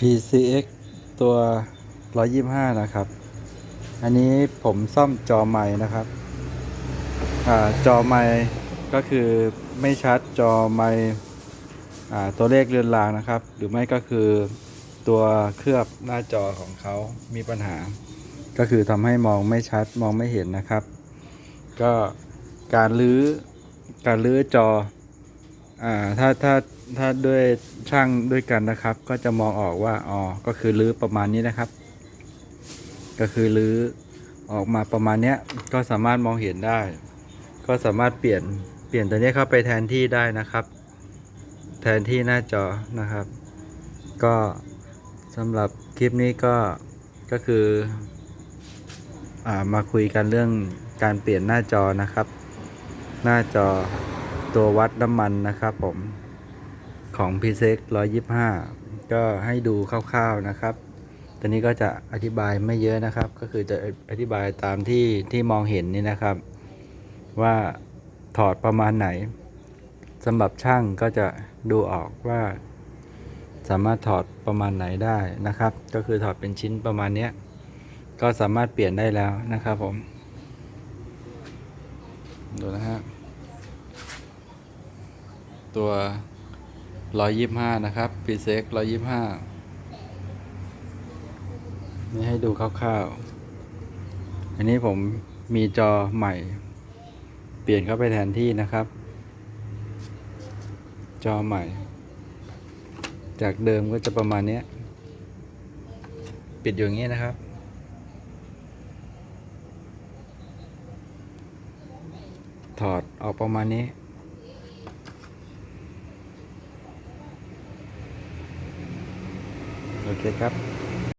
PCX ตัว 125 นะครับ อันนี้ผมซ่อมจอไม้นะครับอาจอไม้ก็คือไม่ชัดจอไม้อ่าตัวเลขเรือนรางนะครับ หรือไม่ก็คือตัวเคลือบหน้าจอของเขามีปัญหา ก็คือทำให้มองไม่ชัดมองไม่เห็นนะครับ ก็การรื้อการรื้อจอ อ่าถ้าถ้าถ้าด้วยช่างด้วยกันนะครับ ก็จะมองออกว่าอ๋อก็คือรื้อประมาณนี้นะครับ ก็คือรื้อออกมาประมาณเนี้ยก็สามารถมองเห็นได้ ก็สามารถเปลี่ยนเปลี่ยนตัวนี้เข้าไปแทนที่ได้นะครับ แทนที่หน้าจอนะครับ ก็สำหรับคลิปนี้ก็ก็คืออามาคุยกันเรื่องการเปลี่ยนหน้าจอนะครับ หน้าจอ ตัววัดน้ำมันนะครับผมของ p c x 125ก็ให้ดูคร่าวๆนะครับตอนนี้ก็จะอธิบายไม่เยอะนะครับ ก็คือจะอธิบายตามที่ที่มองเห็นนี่นะครับ ว่าถอดประมาณไหนสำหรับช่างก็จะดูออกว่า สามารถถอดประมาณไหนได้นะครับ ก็คือถอดเป็นชิ้นประมาณนี้ก็สามารถเปลี่ยนได้แล้วนะครับผม ดูนะฮะ ตัว 125 นะครับ p c x 125 นี่ให้ดูคร่าวๆ อันนี้ผมมีจอใหม่ เปลี่ยนเข้าไปแทนที่นะครับ จอใหม่ จากเดิมก็จะประมาณนี้ ปิดอยู่อย่างนี้นะครับถอดออกประมาณนี้ โอเคครับ